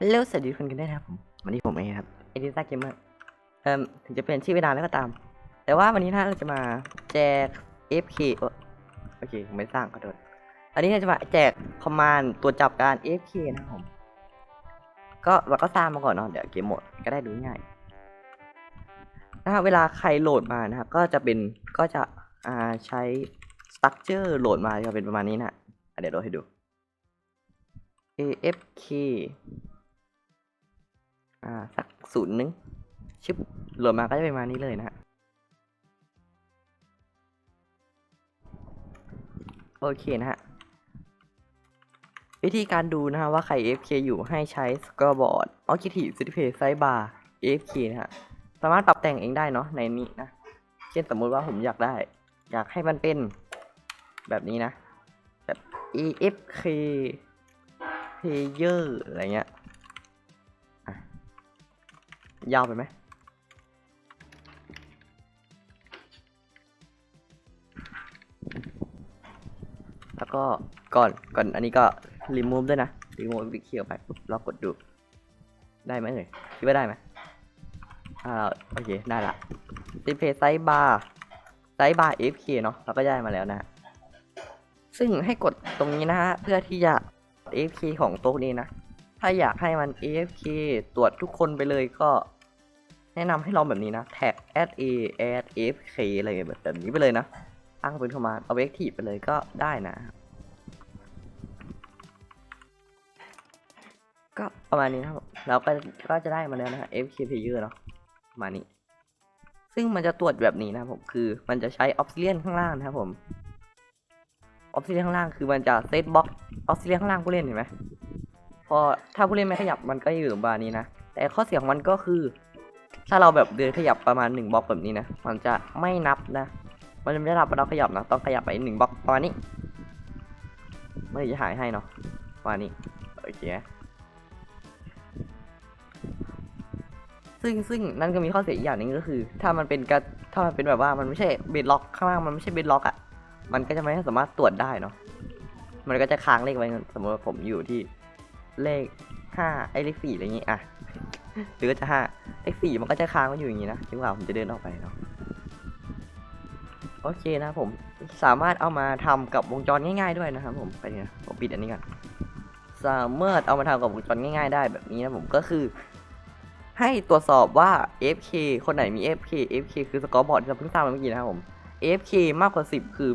ฮัลโหลสวัสดีคนกันด้วยนะครับผมวันนี้ผมเองครับเอดิซ่าเกมเมอร์เอ่มถึงจะเป็นชื่อเวลาแล้วก็ตาม แต่ว่าวันนี้นะเราจะมาแจก FK เอ้อโอเคผมไม่สร้างขอโทษอันนี้เราจะมาแจกคอมมานด์ตัวจับการ FK นะครับผม ก็เราก็สร้างมาก่อนเนาะเดี๋ยวเกมหมดก็ได้ดูง่ายนะเวลาใครโหลดมานะครับก็จะเป็นก็จะอ่าใช้สตั๊กเจอร์โหลดมาจะเป็นประมาณนี้นะะเดี๋ยวเราให้ดู AFK อ่าสักศูนย์หนึ่งชิปโหลดมาก็จะเป็นมานี้เลยนะฮะโอเคนะฮะวิธีการดูนะฮะว่าใคร AFK อยู่ให้ใช้ scoreboard objective display sidebar AFK นะฮะสามารถปรับแต่งเองได้เนาะในนี้นะ เช่นสมมุติว่าผมอยากได้ อยากให้มันเป็นแบบนี้นะ แบบ AFK player อะไรเงี้ย ยาวไปไหมแล้วก็ก่อนก่อนอันนี้ก็ remove ด้วยนะ remove วิกเคียวไปปุ๊บเรากดดู ได้ไหมเลยคิดว่าได้ไหมอ่าโอเค ได้ละ display size bar size bar fk เนาะเราก็ได้มาแล้วนะฮะซึ่งให้กดตรงนี้นะฮะ เพื่อที่จะ AFK ของโต๊ะนี้นะ ถ้าอยากให้มัน AFK ตรวจทุกคนไปเลยก็ แนะนำให้ลองแบบนี้นะ tag add a add AFK อะไรแบบแบบนี้ไปเลยนะตั้งเป็นเข้ามา objective ไปเลยก็ได้นะ ก็ประมาณนี้นะครับเราก็ก็จะได้มาแล้วนะฮะ AFK player เนาะประมาณนี้ ซึ่งมันจะตรวจแบบนี้นะครับผมคือมันจะใช้ obsidian ข้างล่างนะครับผมออฟซิเลียนข้างล่างคือมันจะเซตบล็อกออฟซิเลียนข้างล่างผู้เล่นเห็นไหมพอถ้าผู้เล่นไม่ขยับมันก็อยู่ตรงบาร์นี้นะ แต่ข้อเสียของมันก็คือ ถ้าเราแบบเดินขยับประมาณหนึ่งบล็อกแบบนี้นะ มันจะไม่นับนะ มันจะไม่ได้รับว่าเราขยับนะ ต้องขยับไปหนึ่งบล็อกประมาณนี้เมื่อจะหายให้เนาะประมาณนี้ โอเค ซึ่งซึ่งนั่นก็มีข้อเสียอีกอย่างหนึงก็คือ ถ้ามันเป็นกระถ้ามันเป็นแบบว่ามันไม่ใช่เบดล็อกข้างล่างมันไม่ใช่เบดล็อกอะมันก็จะไม่สามารถตรวจได้เนาะ มันก็จะค้างเลขไว้ สมมติว่าผมอยู่ที่เลขห้าไอ้เลขสี่อะไรอย่างงี้อะ หรือว่าจะห้าเลขสี่มันก็จะค้างไว้อยู่อย่างงี้นะจนกว่าผมจะเดินออกไปเนาะโอเคนะผมสามารถเอามาทำกับวงจรง่าย ๆด้วยนะครับผมไปเนี่ยผมปิดอันนี้ก่อนสามารถเอามาทำกับวงจรง่าย ๆ ได้แบบนี้นะผมก็คือ ให้ตรวจสอบว่า FK คนไหนมี FK FK คือสกอร์บอร์ดที่เราเพิ่งสร้างมาเมื่อกี้นะครับผม F K มากกว่า 10 คือ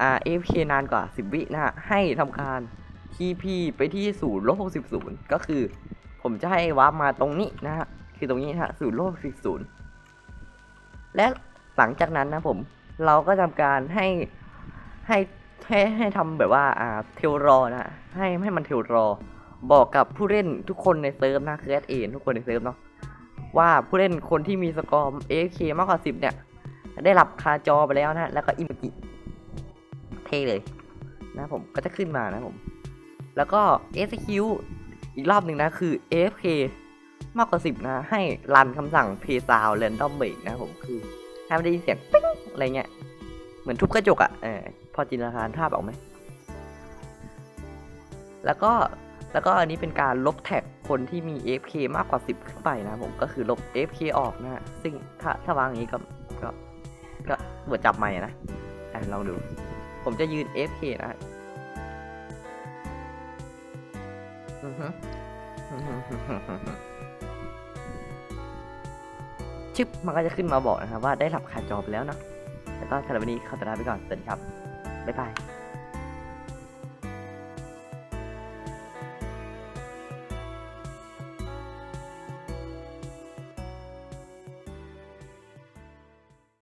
อ่า F K นานกว่า 10 วินะฮะให้ทำการ TP ไปที่0ลบ60ก็คือ ผมจะให้วาร์ปมาตรงนี้นะฮะคือตรงนี้นะฮะ0ลบ60และหลังจากนั้นนะผมเราก็ทำการให้ให้ให้ให้ทำแบบว่าอ่าเทลรอนะฮะให้ให้มันเทลรอ บอกกับผู้เล่นทุกคนในเซิร์ฟนะคือแอดเอนทุกคนในเซิร์ฟเนาะว่าผู้เล่นคนที่มีสกอร์ AFK มากกว่า10เนี่ย ได้รับคาจอไปแล้วนะ แล้วก็อิมกิเท่เลย นะผมก็จะขึ้นมานะผม แล้วก็ execute อีกรอบหนึ่งนะคือ AFK มากกว่า 10 นะ ให้รันคำสั่ง play sound random break นะผมคือให้มันได้ยินเสียงปิ๊งอะไรเงี้ย เหมือนทุบกระจกอะ่ะเออพอจินตนาการภาพออกไหม แล้วก็แล้วก็อันนี้เป็นการลบแท็กคนที่มี AFK มากกว่า 10 ขึ้นไปนะผมก็คือลบ AFK ออกนะซึ่งถ้าถ้าวางอย่างนี้ก็ก็ก็ปิดจับใหม่นะอะลองดู ผมจะยืน FK นะ ชึบมันก็จะขึ้นมาบอกนะครับว่าได้รับขาจอไปแล้วนะแต่ก็สำหรับวันนี้ขอตัวลาไปก่อนสวัสดีครับบ๊ายบาย